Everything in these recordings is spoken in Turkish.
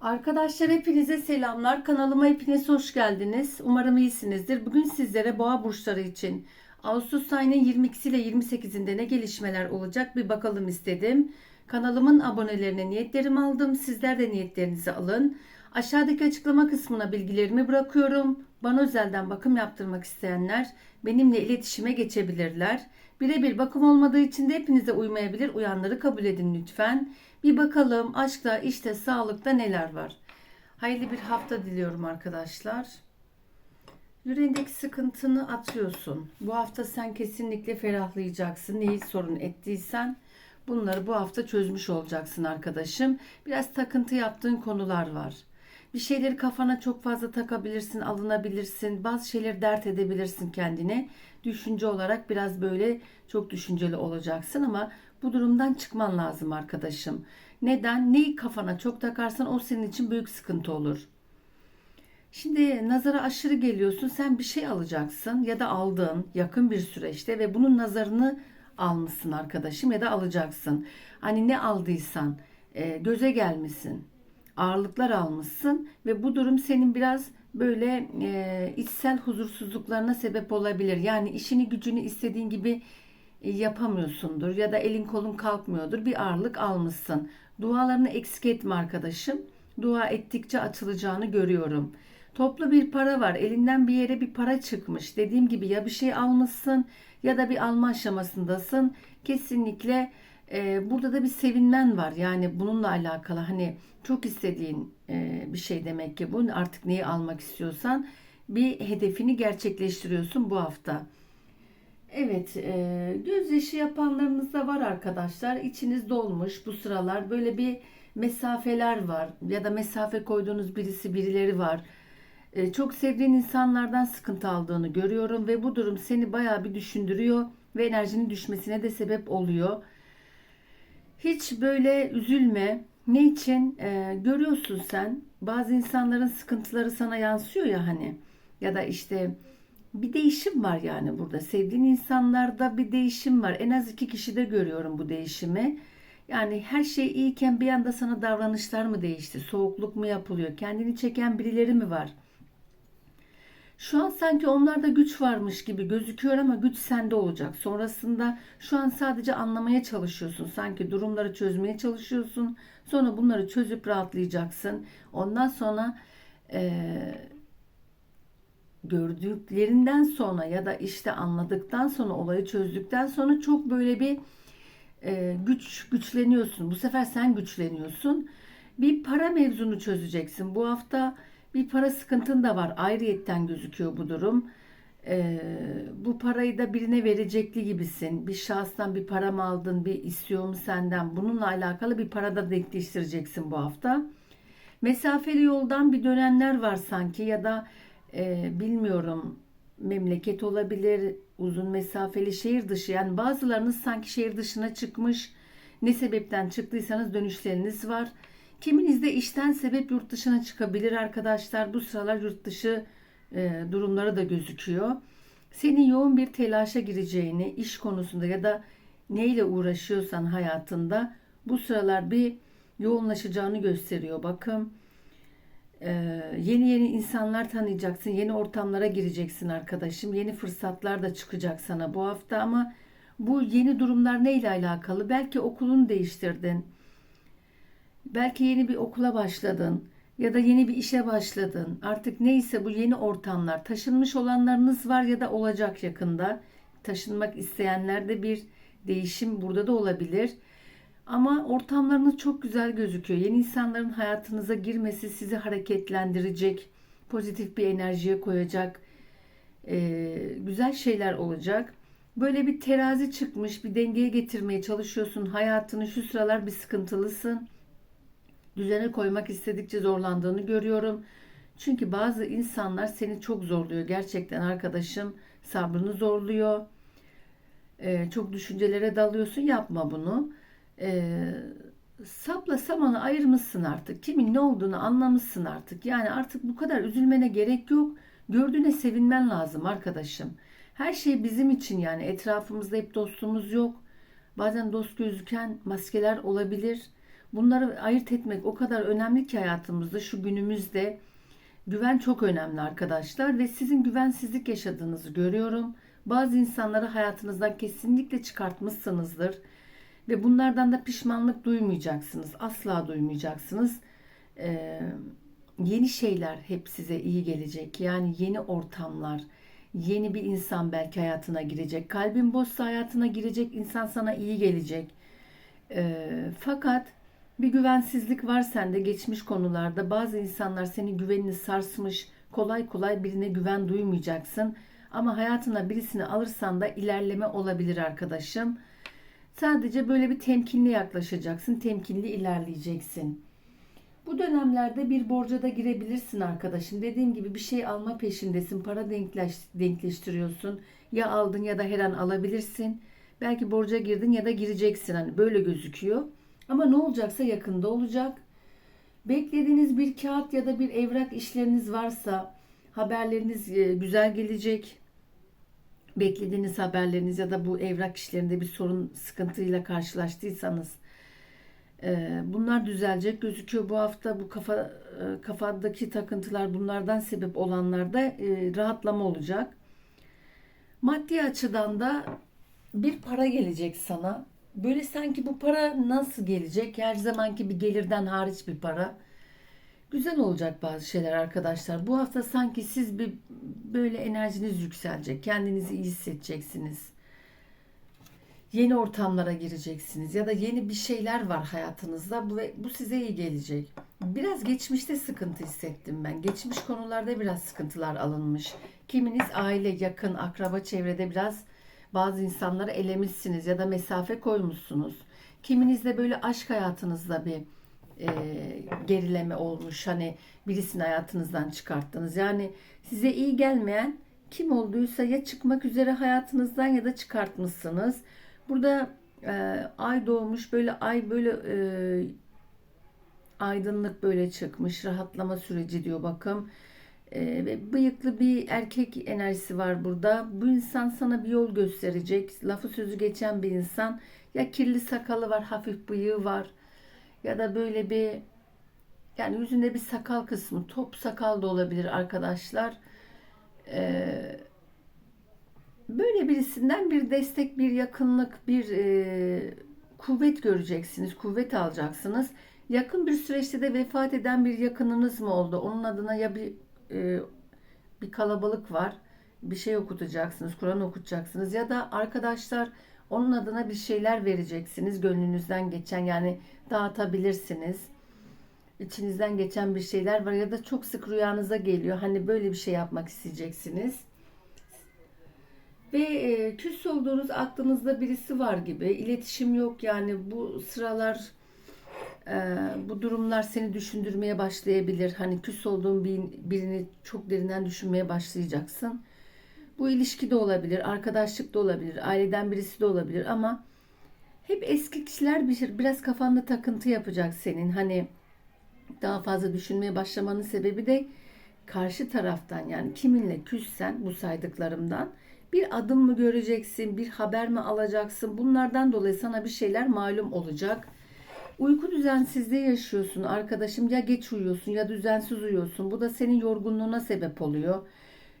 Arkadaşlar hepinize selamlar. Kanalıma hepiniz hoş geldiniz. Umarım iyisinizdir. Bugün sizlere boğa burçları için Ağustos ayının 22'si ile 28'inde ne gelişmeler olacak bir bakalım istedim. Kanalımın abonelerine niyetlerimi aldım. Sizler de niyetlerinizi alın. Aşağıdaki açıklama kısmına bilgilerimi bırakıyorum. Bana özelden bakım yaptırmak isteyenler benimle iletişime geçebilirler. Birebir bakım olmadığı için de hepinize uymayabilir. Uyanları kabul edin lütfen. Bir bakalım aşkta, işte, sağlıkta neler var. Hayırlı bir hafta diliyorum arkadaşlar. Yüreğindeki sıkıntını atıyorsun. Bu hafta sen kesinlikle ferahlayacaksın. Neyi sorun ettiysen bunları bu hafta çözmüş olacaksın arkadaşım. Biraz takıntı yaptığın konular var. Bir şeyleri kafana çok fazla takabilirsin, alınabilirsin. Bazı şeyleri dert edebilirsin kendine. Düşünce olarak biraz böyle çok düşünceli olacaksın ama bu durumdan çıkman lazım arkadaşım. Neden? Neyi kafana çok takarsan o senin için büyük sıkıntı olur. Şimdi nazara aşırı geliyorsun. Sen bir şey alacaksın ya da aldın yakın bir süreçte ve bunun nazarını almışsın arkadaşım ya da alacaksın. Hani ne aldıysan e, göze gelmişsin. Ağırlıklar almışsın ve bu durum senin biraz böyle e, içsel huzursuzluklarına sebep olabilir. Yani işini gücünü istediğin gibi e, yapamıyorsundur ya da elin kolun kalkmıyordur. Bir ağırlık almışsın. Dualarını eksik etme arkadaşım. Dua ettikçe açılacağını görüyorum. Toplu bir para var. Elinden bir yere bir para çıkmış. Dediğim gibi ya bir şey almışsın ya da bir alma aşamasındasın. Kesinlikle e, burada da bir sevinmen var. Yani bununla alakalı hani çok istediğin e, bir şey demek ki bu. Artık neyi almak istiyorsan bir hedefini gerçekleştiriyorsun bu hafta. Evet, e, gözyaşı yapanlarınız da var arkadaşlar. İçiniz dolmuş bu sıralar. Böyle bir mesafeler var ya da mesafe koyduğunuz birisi birileri var. E, çok sevdiğin insanlardan sıkıntı aldığını görüyorum ve bu durum seni bayağı bir düşündürüyor ve enerjinin düşmesine de sebep oluyor. Hiç böyle üzülme. Ne için? E, görüyorsun sen bazı insanların sıkıntıları sana yansıyor ya hani ya da işte bir değişim var yani burada. Sevdiğin insanlarda bir değişim var. En az iki kişide görüyorum bu değişimi. Yani her şey iyiyken bir anda sana davranışlar mı değişti? Soğukluk mu yapılıyor? Kendini çeken birileri mi var? Şu an sanki onlarda güç varmış gibi gözüküyor ama güç sende olacak. Sonrasında şu an sadece anlamaya çalışıyorsun. Sanki durumları çözmeye çalışıyorsun. Sonra bunları çözüp rahatlayacaksın. Ondan sonra eee gördüklerinden sonra ya da işte anladıktan sonra olayı çözdükten sonra çok böyle bir e, güç güçleniyorsun. Bu sefer sen güçleniyorsun. Bir para mevzunu çözeceksin. Bu hafta bir para sıkıntın da var. Ayrıyetten gözüküyor bu durum. E, bu parayı da birine verecekli gibisin. Bir şahıstan bir para mı aldın, bir istiyor mu senden? Bununla alakalı bir para da denkleştireceksin bu hafta. Mesafeli yoldan bir dönenler var sanki ya da e, bilmiyorum memleket olabilir, uzun mesafeli şehir dışı. Yani bazılarınız sanki şehir dışına çıkmış. Ne sebepten çıktıysanız dönüşleriniz var. Kiminiz de işten sebep yurt dışına çıkabilir arkadaşlar. Bu sıralar yurt dışı e, durumları da gözüküyor. Senin yoğun bir telaşa gireceğini iş konusunda ya da neyle uğraşıyorsan hayatında bu sıralar bir yoğunlaşacağını gösteriyor. Bakın ee, yeni yeni insanlar tanıyacaksın, yeni ortamlara gireceksin arkadaşım. Yeni fırsatlar da çıkacak sana bu hafta ama bu yeni durumlar neyle alakalı? Belki okulunu değiştirdin. Belki yeni bir okula başladın ya da yeni bir işe başladın. Artık neyse bu yeni ortamlar. Taşınmış olanlarınız var ya da olacak yakında. Taşınmak isteyenler de bir değişim burada da olabilir. Ama ortamlarınız çok güzel gözüküyor. Yeni insanların hayatınıza girmesi sizi hareketlendirecek, pozitif bir enerjiye koyacak, e, güzel şeyler olacak. Böyle bir terazi çıkmış, bir dengeye getirmeye çalışıyorsun. Hayatını şu sıralar bir sıkıntılısın. Düzene koymak istedikçe zorlandığını görüyorum. Çünkü bazı insanlar seni çok zorluyor. Gerçekten arkadaşım sabrını zorluyor. Ee, çok düşüncelere dalıyorsun. Yapma bunu e, sapla samanı ayırmışsın artık. Kimin ne olduğunu anlamışsın artık. Yani artık bu kadar üzülmene gerek yok. Gördüğüne sevinmen lazım arkadaşım. Her şey bizim için yani etrafımızda hep dostumuz yok. Bazen dost gözüken maskeler olabilir. Bunları ayırt etmek o kadar önemli ki hayatımızda şu günümüzde güven çok önemli arkadaşlar ve sizin güvensizlik yaşadığınızı görüyorum. Bazı insanları hayatınızdan kesinlikle çıkartmışsınızdır ve bunlardan da pişmanlık duymayacaksınız. Asla duymayacaksınız. Ee, yeni şeyler hep size iyi gelecek. Yani yeni ortamlar, yeni bir insan belki hayatına girecek. Kalbin boşsa hayatına girecek insan sana iyi gelecek. Ee, fakat bir güvensizlik var sende geçmiş konularda. Bazı insanlar senin güvenini sarsmış. Kolay kolay birine güven duymayacaksın. Ama hayatına birisini alırsan da ilerleme olabilir arkadaşım. Sadece böyle bir temkinli yaklaşacaksın. Temkinli ilerleyeceksin. Bu dönemlerde bir borca da girebilirsin arkadaşım. Dediğim gibi bir şey alma peşindesin. Para denkleş, denkleştiriyorsun. Ya aldın ya da her an alabilirsin. Belki borca girdin ya da gireceksin. Hani böyle gözüküyor. Ama ne olacaksa yakında olacak. Beklediğiniz bir kağıt ya da bir evrak işleriniz varsa haberleriniz e, güzel gelecek. Beklediğiniz haberleriniz ya da bu evrak işlerinde bir sorun sıkıntıyla karşılaştıysanız e, bunlar düzelecek gözüküyor bu hafta bu kafa e, kafadaki takıntılar bunlardan sebep olanlarda rahatlama olacak. Maddi açıdan da bir para gelecek sana. Böyle sanki bu para nasıl gelecek? Her zamanki bir gelirden hariç bir para. Güzel olacak bazı şeyler arkadaşlar. Bu hafta sanki siz bir böyle enerjiniz yükselecek. Kendinizi iyi hissedeceksiniz. Yeni ortamlara gireceksiniz ya da yeni bir şeyler var hayatınızda. Bu, bu size iyi gelecek. Biraz geçmişte sıkıntı hissettim ben. Geçmiş konularda biraz sıkıntılar alınmış. Kiminiz aile, yakın, akraba çevrede biraz bazı insanları elemişsiniz ya da mesafe koymuşsunuz. Kiminiz de böyle aşk hayatınızda bir e, gerileme olmuş. Hani birisini hayatınızdan çıkarttınız. Yani size iyi gelmeyen kim olduysa ya çıkmak üzere hayatınızdan ya da çıkartmışsınız. Burada e, ay doğmuş böyle ay böyle e, aydınlık böyle çıkmış rahatlama süreci diyor bakım e, ve bıyıklı bir erkek enerjisi var burada. Bu insan sana bir yol gösterecek. Lafı sözü geçen bir insan. Ya kirli sakalı var, hafif bıyığı var. Ya da böyle bir yani yüzünde bir sakal kısmı, top sakal da olabilir arkadaşlar. Ee, böyle birisinden bir destek, bir yakınlık, bir e, kuvvet göreceksiniz, kuvvet alacaksınız. Yakın bir süreçte de vefat eden bir yakınınız mı oldu? Onun adına ya bir e, bir kalabalık var. Bir şey okutacaksınız, Kur'an okutacaksınız ya da arkadaşlar onun adına bir şeyler vereceksiniz. Gönlünüzden geçen yani dağıtabilirsiniz. İçinizden geçen bir şeyler var ya da çok sık rüyanıza geliyor. Hani böyle bir şey yapmak isteyeceksiniz. Ve e, küs olduğunuz aklınızda birisi var gibi. İletişim yok yani bu sıralar ee, bu durumlar seni düşündürmeye başlayabilir. Hani küs olduğun bir, birini çok derinden düşünmeye başlayacaksın. Bu ilişki de olabilir, arkadaşlık da olabilir, aileden birisi de olabilir ama hep eski kişiler bir, biraz kafanda takıntı yapacak senin. Hani daha fazla düşünmeye başlamanın sebebi de karşı taraftan yani kiminle küssen bu saydıklarımdan bir adım mı göreceksin, bir haber mi alacaksın? Bunlardan dolayı sana bir şeyler malum olacak Uyku düzensizliği yaşıyorsun arkadaşım. Ya geç uyuyorsun ya düzensiz uyuyorsun. Bu da senin yorgunluğuna sebep oluyor.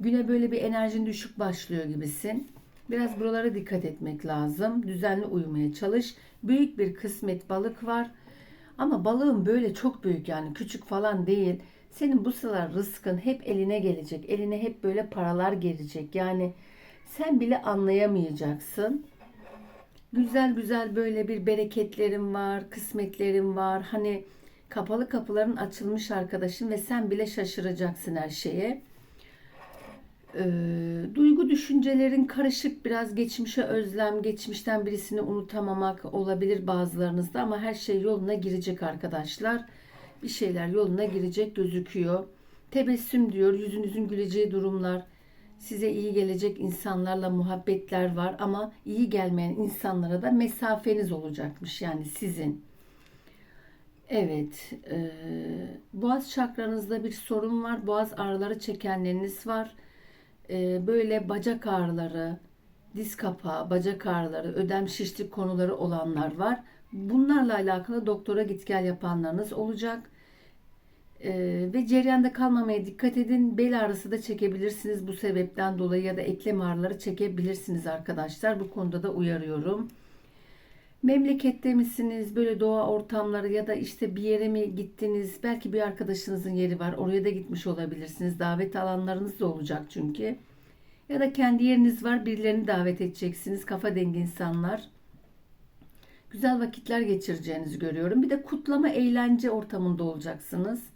Güne böyle bir enerjin düşük başlıyor gibisin. Biraz buralara dikkat etmek lazım. Düzenli uyumaya çalış. Büyük bir kısmet balık var. Ama balığın böyle çok büyük yani küçük falan değil. Senin bu sıralar rızkın hep eline gelecek. Eline hep böyle paralar gelecek. Yani sen bile anlayamayacaksın güzel güzel böyle bir bereketlerim var, kısmetlerim var. Hani kapalı kapıların açılmış arkadaşın ve sen bile şaşıracaksın her şeye. Ee, duygu düşüncelerin karışık biraz geçmişe özlem, geçmişten birisini unutamamak olabilir bazılarınızda ama her şey yoluna girecek arkadaşlar. Bir şeyler yoluna girecek gözüküyor. Tebessüm diyor, yüzünüzün güleceği durumlar size iyi gelecek insanlarla muhabbetler var ama iyi gelmeyen insanlara da mesafeniz olacakmış yani sizin. Evet, e, boğaz çakranızda bir sorun var. Boğaz ağrıları çekenleriniz var. E, böyle bacak ağrıları, diz kapağı, bacak ağrıları, ödem şişlik konuları olanlar var. Bunlarla alakalı doktora git gel yapanlarınız olacak. Ee, ve ceryanda kalmamaya dikkat edin. Bel ağrısı da çekebilirsiniz bu sebepten dolayı ya da eklem ağrıları çekebilirsiniz arkadaşlar. Bu konuda da uyarıyorum. Memlekette misiniz? Böyle doğa ortamları ya da işte bir yere mi gittiniz? Belki bir arkadaşınızın yeri var. Oraya da gitmiş olabilirsiniz. Davet alanlarınız da olacak çünkü. Ya da kendi yeriniz var. Birilerini davet edeceksiniz. Kafa dengi insanlar. Güzel vakitler geçireceğinizi görüyorum. Bir de kutlama eğlence ortamında olacaksınız.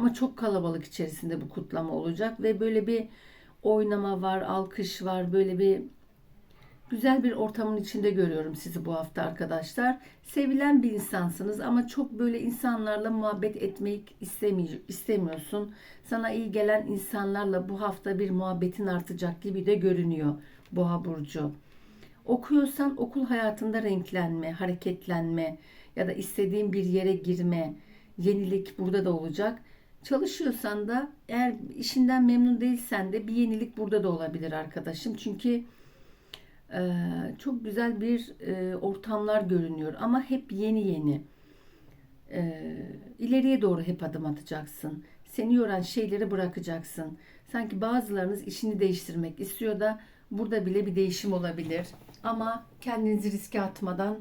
Ama çok kalabalık içerisinde bu kutlama olacak ve böyle bir oynama var, alkış var, böyle bir güzel bir ortamın içinde görüyorum sizi bu hafta arkadaşlar. Sevilen bir insansınız ama çok böyle insanlarla muhabbet etmeyi istemi- istemiyorsun. Sana iyi gelen insanlarla bu hafta bir muhabbetin artacak gibi de görünüyor Boğa burcu. Okuyorsan okul hayatında renklenme, hareketlenme ya da istediğin bir yere girme, yenilik burada da olacak. Çalışıyorsan da eğer işinden memnun değilsen de bir yenilik burada da olabilir arkadaşım. Çünkü e, çok güzel bir e, ortamlar görünüyor ama hep yeni yeni. E, ileriye doğru hep adım atacaksın. Seni yoran şeyleri bırakacaksın. Sanki bazılarınız işini değiştirmek istiyor da burada bile bir değişim olabilir. Ama kendinizi riske atmadan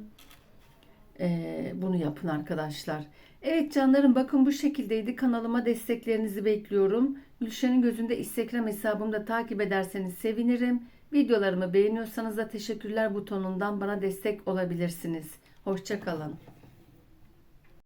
e, bunu yapın arkadaşlar. Evet canlarım bakın bu şekildeydi. Kanalıma desteklerinizi bekliyorum. Gülşen'in gözünde Instagram hesabımda takip ederseniz sevinirim. Videolarımı beğeniyorsanız da teşekkürler butonundan bana destek olabilirsiniz. Hoşçakalın.